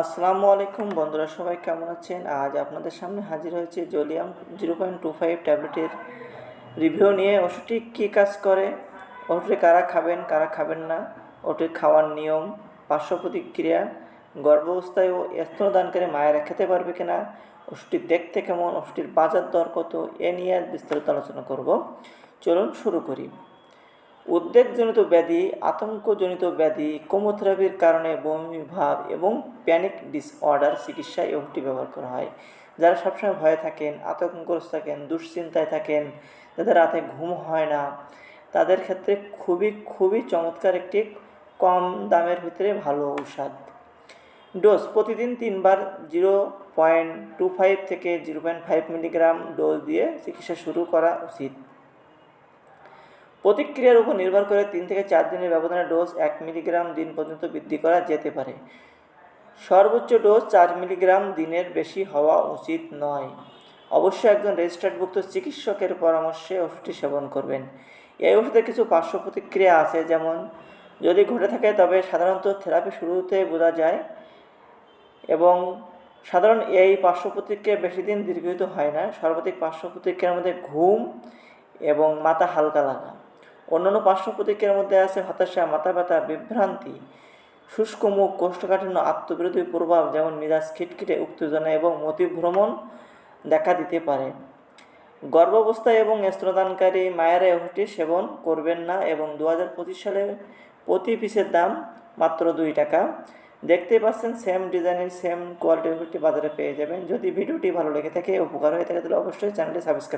আসসালামু আলাইকুম বন্ধুরা, সবাই কেমন আছেন? আজ আপনাদের সামনে হাজির হয়েছে Zolium zero point two five ট্যাবলেটের রিভিউ নিয়ে। ওষুধটি কী কাজ করে? ওষুধটি কারা খাবেন কারা খাবেন না? ওটির খাওয়ার নিয়ম, পার্শ্ব প্রতিক্রিয়া, গর্ভাবস্থায় ও স্তনদানকারী মায়েরা খেতে পারবে কিনা? ওষুধটি দেখতে কেমন? ওষুধটির বাজার দর কত? এ নিয়ে বিস্তারিত আলোচনা করব। চলুন শুরু করি। উদ্বেগজনিত ব্যাধি, আতঙ্কজনিত ব্যাধি কোমোথেরাপির কারণে বমি, ভাব এবং প্যানিক ডিসঅর্ডার চিকিৎসায় ওষুধটি ব্যবহার করা হয়। যারা সবসময় ভয়ে থাকেন, আতঙ্কগ্রস্ত থাকেন, দুশ্চিন্তায় থাকেন, যাদের রাতে ঘুম হয় না, তাদের ক্ষেত্রে খুবই খুবই চমৎকার একটি কম দামের ভিতরে ভালো ঔষধ। ডোজ প্রতিদিন তিনবার জিরো পয়েন্ট টু ফাইভ থেকে zero point five milligram dose দিয়ে চিকিৎসা শুরু করা উচিত। প্রতিক্রিয়ার উপর নির্ভর করে তিন থেকে চার দিনের ব্যবধানে ডোজ এক মিলিগ্রাম দিন পর্যন্ত বৃদ্ধি করা যেতে পারে। সর্বোচ্চ ডোজ চার মিলিগ্রাম দিনের বেশি হওয়া উচিত নয়। অবশ্যই একজন রেজিস্টার্ডভুক্ত চিকিৎসকের পরামর্শে ওষুধটি সেবন করবেন। এই ওষুধের কিছু পার্শ্ব প্রতিক্রিয়া আছে, যেমন যদি ঘটে থাকে তবে সাধারণত থেরাপি শুরুতে বোঝা যায় এবং সাধারণ এই পার্শ্ব প্রতিক্রিয়া বেশি দিন দীর্ঘিত হয় না। সর্বাধিক পার্শ্ব প্রতিক্রিয়ার মধ্যে ঘুম এবং মাথা হালকা লাগা। অন্যান্য পার্শ্ব প্রতিক্রিয়ার মধ্যে আছে হতাশা, মাথা ব্যথা, বিভ্রান্তি, শুষ্ক মুখ, কোষ্ঠকাঠিন্য, আত্মবিরোধী প্রভাব, যেমন মিজাজ খিটখিটে, উত্তেজনা এবং মতিভ্রমণ দেখা দিতে পারে। গর্ভাবস্থায় এবং স্তনদানকারী মায়েরা এই সেবন করবেন না এবং দু হাজার পঁচিশ সালে প্রতি পিসের দাম মাত্র দুই টাকা। দেখতে পাচ্ছেন সেম ডিজাইনের সেম কোয়ালিটির বাজারে পেয়ে যাবেন। যদি ভিডিওটি ভালো লেগে থাকে, উপকার হয়ে থাকে, তাহলে অবশ্যই চ্যানেলটি সাবস্ক্রাইব